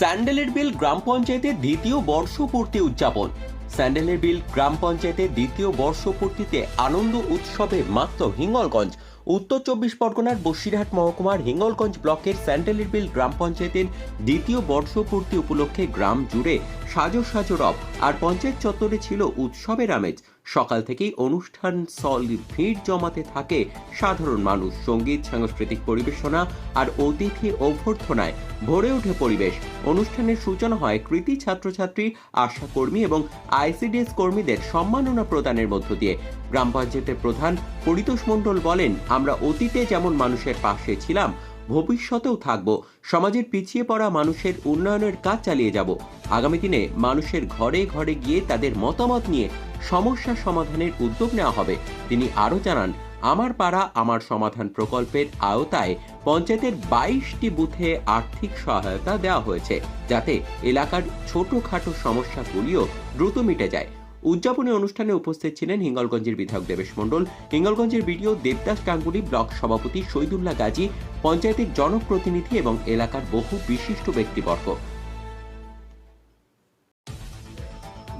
স্যান্ডেলের বিল গ্রাম পঞ্চায়েতের দ্বিতীয় বর্ষপূর্তি উদযাপন। স্যান্ডেলের বিল গ্রাম পঞ্চায়েতের দ্বিতীয় বর্ষপূর্তিতে আনন্দ উৎসবে মাত্র হিঙ্গলগঞ্জ। উত্তর চব্বিশ পরগনার বসিরহাট মহকুমার হিঙ্গলগঞ্জ ব্লকের স্যান্ডেলের বিল গ্রাম পঞ্চায়েতের দ্বিতীয় বর্ষপূর্তি উপলক্ষে গ্রাম জুড়ে সাজো সাজো রব আর পঞ্চায়েত চত্বরে ছিল উৎসবের আমেজ। সকাল থেকেই অনুষ্ঠান স্থল ভিড় জমাতে থাকে সাধারণ মানুষ, সংগীত, সাংস্কৃতিক পরিবেশনা আর অতিথি অভ্যর্থনায় ভরে ওঠে পরিবেশ। অনুষ্ঠানের সূচনা হয় কৃতি ছাত্রছাত্রী আশা কর্মী এবং আইসিডিএস কর্মীদের সম্মাননা প্রদানের মধ্য দিয়ে। গ্রাম পঞ্চায়েতের প্রধান পরিতোষ মণ্ডল বলেন, আমরা অতীতে যেমন মানুষের পাশে ছিলাম ভবিষ্যতেও থাকব। সমাজের পিছিয়ে পড়া মানুষের উন্নয়নের কাজ চালিয়ে যাব। আগামী দিনে মানুষের ঘরে ঘরে গিয়ে তাদের মতামত নিয়ে সমস্যা সমাধানের উদ্যোগ নেওয়া হবে। তিনি আরও জানান, আমার পাড়া আমার সমাধান প্রকল্পের আওতায় পঞ্চায়েতের বাইশটি বুথে আর্থিক সহায়তা দেওয়া হয়েছে। যাতে এলাকার ছোটখাটো সমস্যাগুলিও দ্রুত মিটে যায়। উদযাপনী অনুষ্ঠানে উপস্থিত ছিলেন হিঙ্গলগঞ্জের বিধায়ক দেবেশ মণ্ডল। হিঙ্গলগঞ্জের বিডিও দেবদাস গাঙ্গুলি, ব্লক সভাপতি শহীদুল্লাহ গাজী, পঞ্চায়েতের জনপ্রতিনিধি এবং এলাকার বহু বিশিষ্ট ব্যক্তিবর্গ।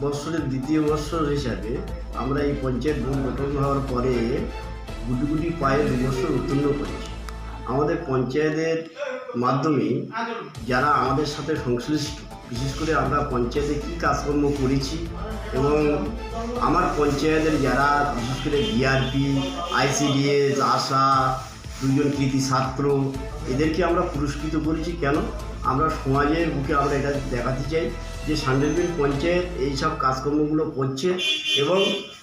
বৎসরের দ্বিতীয় বৎসর হিসাবে আমরা এই পঞ্চায়েত ভূমি গঠন হওয়ার পরে গুটি গুটি পায়ে দু উত্তীর্ণ করেছি। আমাদের পঞ্চায়েতের মাধ্যমে যারা আমাদের সাথে সংশ্লিষ্ট বিশেষ করে আমরা পঞ্চায়েতে কী কাজকর্ম করেছি এবং আমার পঞ্চায়েতের যারা, বিশেষ করে বিআরপি আইসিডিএস আশা দুজন কৃতি ছাত্র, এদেরকে আমরা পুরস্কৃত করেছি। কেন? আমরা সমাজের বুকে আমরা এটা দেখাতে চাই যে সান্ডেলবিল পঞ্চায়েত এইসব কাজকর্মগুলো করছে এবং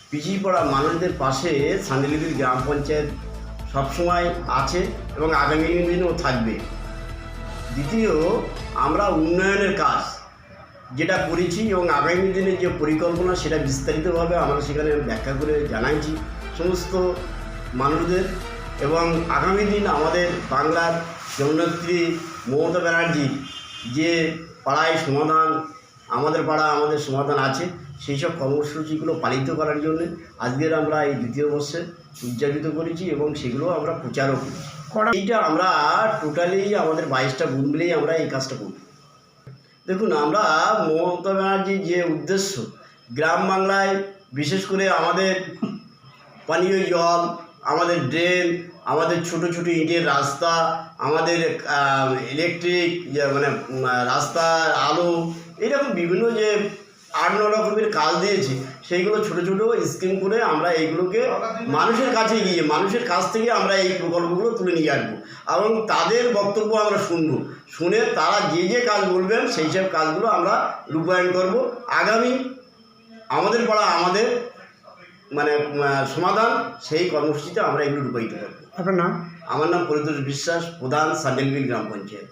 পিছিয়ে পড়া মানুষদের পাশে সান্ডেলবিল গ্রাম পঞ্চায়েত সবসময় আছে এবং আগামী দিনেও থাকবে। দ্বিতীয়, আমরা উন্নয়নের কাজ যেটা করেছি এবং আগামী দিনে যে পরিকল্পনা সেটা বিস্তারিতভাবে আমরা সেখানে ব্যাখ্যা করে জানাইছি। সমস্ত মানুষদের এবং আগামী দিন আমাদের বাংলার জননেত্রী মমতা ব্যানার্জি যে পাড়ায় সমাধান আমাদের পাড়া আমাদের সমাধান আছে সেই সব কর্মসূচিগুলো পালিত করার জন্য আজকের আমরা এই দ্বিতীয় বর্ষে উদযাপিত করেছি এবং সেগুলো আমরা প্রচারও করেছি। এইটা আমরা টোটালি আমাদের বাইশটা গুণ মিলেই আমরা এই কাজটা করি দেখুন, আমরা মমতা ব্যানার্জির যে উদ্দেশ্য, গ্রাম বাংলায় বিশেষ করে আমাদের পানীয় জল, আমাদের ড্রেন, আমাদের ছোট ছোট ইটের রাস্তা, আমাদের ইলেকট্রিক মানে রাস্তা আলো, এরকম বিভিন্ন যে আট ন রকমের কাজ দিয়েছি সেইগুলো ছোট ছোট স্কিম করে আমরা এইগুলোকে মানুষের কাছে গিয়ে মানুষের কাছ থেকে আমরা এই প্রকল্পগুলো তুলে নিয়ে আসব। এবং তাদের বক্তব্য আমরা শুনব। শুনে তারা যে যে কাজ বলবেন সেই সব কাজগুলো আমরা রূপায়ণ করব। আগামী আমাদের পাড়া আমাদের মানে সমাধান সেই কর্মসূচিতে আমরা এগুলো রূপায়িত করব। আপনার নাম? আমার নাম পরিতোষ বিশ্বাস প্রধান সান্ডেলবিল গ্রাম পঞ্চায়েত।